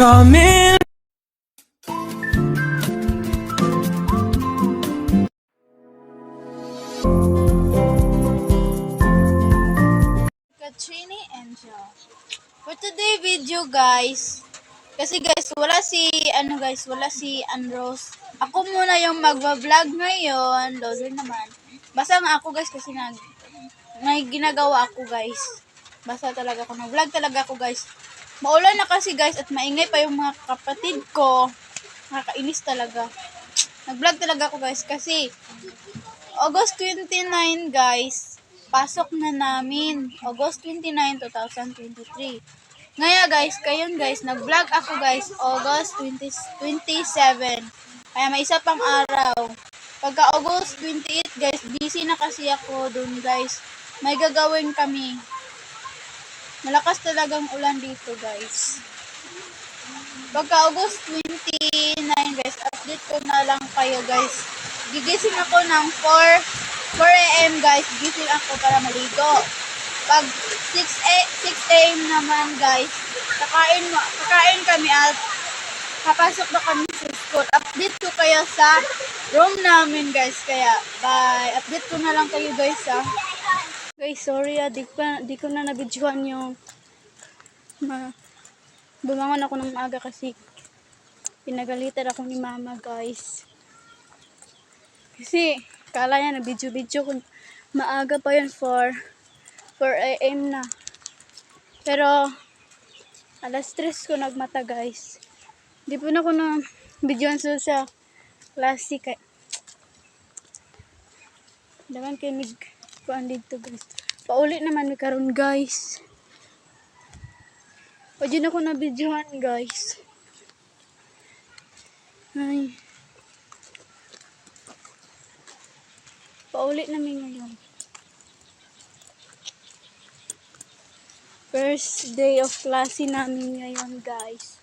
coming. Katrini Angel. For today video guys, kasi guys wala si, ano guys, wala si Anrose. Ako muna yung magbablog ngayon, loader naman. Basta nga ako guys kasi nag, may ginagawa ako guys. Basta talaga ako, nag-vlog talaga ako guys. Maulan na kasi guys at maingay pa yung mga kapatid ko. Nakakainis talaga. Nag-vlog talaga ako guys kasi August 29 guys, pasok na namin. August 29, 2023. Ngayon guys, kayon guys, nag-vlog ako guys, August 20, 27. Kaya may isa pang araw. Pagka August 28 guys, busy na kasi ako dun guys. May gagawin kami. Malakas talagang ulan dito guys. Pagka August 29 guys, update ko na lang kayo guys. Gigising ako ng 4, 4 a.m. guys. Gising ako para maligo. Pag 6 a, 6 a.m. naman guys, kakain, kakain kami at papasok na kami sa school. Update ko kayo sa room namin guys. Kaya bye. Update ko na lang kayo guys ha. Guys, sorry ah. Di, pa, di ko na nabidyohan yung ma bumangon ako ng maaga kasi pinagalitan ako ni mama guys. Kasi kala niya na video-video ko maaga pa yun for 4 a.m. na. Pero alas 3 ko nagmata guys. Di po na ako na videoan sa sa klase kay Daman kay mig kuan dito guys. Pauli naman mi karon guys. Pwede na ako na videohan guys. Ay. Pauli namin ngayon. First day of klase namin ngayon, guys.